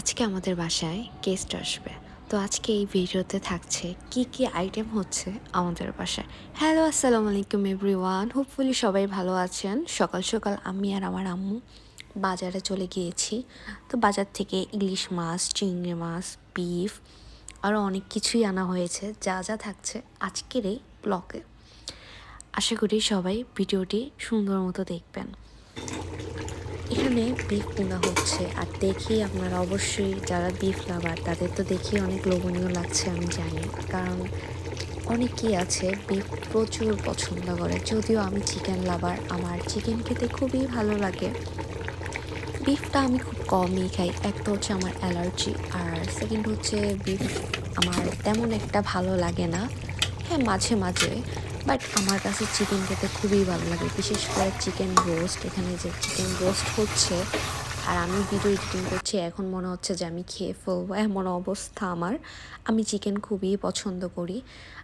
আজকে আমাদের বাসায় গেস্ট আসবে। তো আজকে এই ভিডিওতে থাকছে কি কি আইটেম হচ্ছে আমাদের বাসায়। হ্যালো আসসালামু আলাইকুম এভরিওয়ান হোপফুলি সবাই ভালো আছেন। সকাল সকাল আমি আর আমার আম্মু বাজারে চলে গিয়েছি। তো বাজার থেকে ইলিশ মাছ, চিংড়ি মাছ বিফ আরও অনেক কিছুই আনা হয়েছে। যা যা থাকছে আজকের এই ব্লগে আশা করি সবাই ভিডিওটি সুন্দর মতো দেখবেন। এখানে বিফ কেনা হচ্ছে। আর দেখি আপনারা অবশ্যই যারা বিফ লাভার তাদের তো দেখি অনেক লোভনীয় লাগছে আমি জানি। কারণ অনেকেই আছে বিফ প্রচুর পছন্দ করে। যদিও আমি চিকেন লাভার আমার চিকেন খেতে খুবই ভালো লাগে। বিফটা আমি খুব কমই খাই। এক তো হচ্ছে আমার অ্যালার্জি আর সেকেন্ড হচ্ছে বিফ আমার তেমন একটা ভালো লাগে না। হ্যাঁ মাঝে মাঝে। বাট আমার কাছে চিকেন খেতে খুবই ভালো লাগে। বিশেষ করে চিকেন রোস্ট এখানে যে চিকেন রোস্ট হচ্ছে আর আমি ভিডিও এডিটিং করছি, এখন মনে হচ্ছে যে আমি খেয়ে ফেলব, এমন অবস্থা আমার। আমি চিকেন খুবই পছন্দ করি।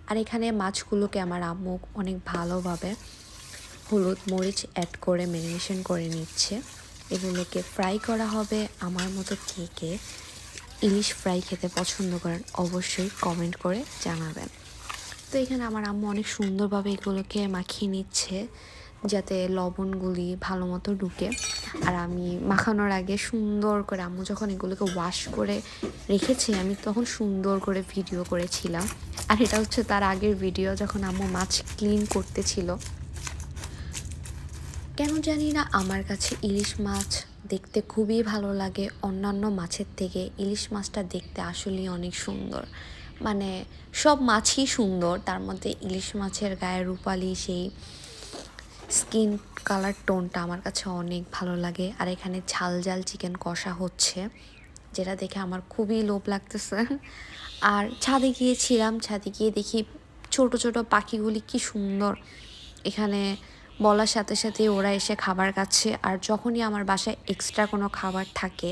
আর এখানে মাছগুলোকে আমার আম্মু অনেক ভালোভাবে হলুদ মরিচ অ্যাড করে ম্যারিনেশন করে নিচ্ছে। এগুলোকে ফ্রাই করা হবে। আমার মতো কে কে ইলিশ ফ্রাই খেতে পছন্দ করেন, অবশ্যই কমেন্ট করে জানাবেন। তো এখানে আমার আম্মু অনেক সুন্দরভাবে এগুলোকে মাখিয়ে নিচ্ছে যাতে লবণগুলি ভালো মতো ঢুকে। আর আমি মাখানোর আগে সুন্দর করে আম্মু যখন এগুলোকে ওয়াশ করে রেখেছি, আমি তখন সুন্দর করে ভিডিও করেছিলাম। আর এটা হচ্ছে তার আগের ভিডিও যখন আম্মু মাছ ক্লিন করতেছিল। কেন জানি না আমার কাছে ইলিশ মাছ দেখতে খুবই ভালো লাগে। অন্যান্য মাছের থেকে ইলিশ মাছটা দেখতে আসলেই অনেক সুন্দর। মানে সব মাছই সুন্দর। তার মধ্যে ইলিশ মাছের গায়ে রূপালি সেই স্কিন কালার টোনটা আমার কাছে অনেক ভালো লাগে। আর এখানে ঝাল ঝাল চিকেন কষা হচ্ছে, যেটা দেখে আমার খুবই লোভ লাগতেছে। আর ছাদে গিয়েছিলাম, ছাদে গিয়ে দেখি ছোট ছোট পাখিগুলি কি সুন্দর। এখানে বলার সাথে সাথে ওরা এসে খাবার খাচ্ছে, আর যখনই আমার বাসায় এক্সট্রা কোনো খাবার থাকে,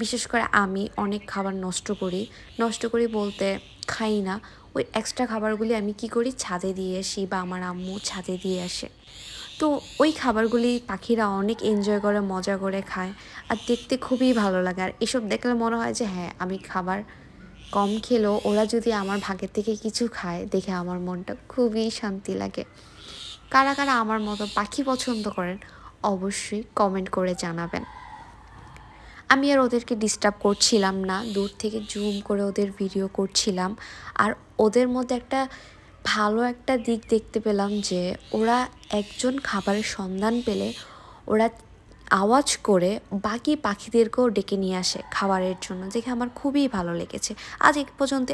বিশেষ করে আমি অনেক খাবার নষ্ট করি। নষ্ট করি বলতে খাই না, ওই এক্সট্রা খাবারগুলি আমি কি করি? ছাদে দিয়ে আসি বা আমার আম্মু ছাদে দিয়ে আসে। তো ওই খাবারগুলি পাখিরা অনেক এনজয় করে, মজা করে খায় আর দেখতে খুবই ভালো লাগে। আর এসব দেখলে মনে হয় যে হ্যাঁ আমি খাবার কম খেলেও ওরা যদি আমার ভাগের থেকে কিছু খায়, দেখে আমার মনটা খুবই শান্তি লাগে। কারা কারা আমার মতো পাখি পছন্দ করেন, অবশ্যই কমেন্ট করে জানাবেন। আমি আর ওদেরকে ডিস্টার্ব করছিলাম না। দূর থেকে জুম করে ওদের ভিডিও করছিলাম। আর ওদের মধ্যে একটা ভালো একটা দিক দেখতে পেলাম যে, ওরা একজন খাবারের সন্ধান পেলে ওরা আওয়াজ করে বাকি পাখিদেরকেও ডেকে নিয়ে আসে খাবারের জন্য, দেখে আমার খুবই ভালো লেগেছে। আজ এক পর্যন্ত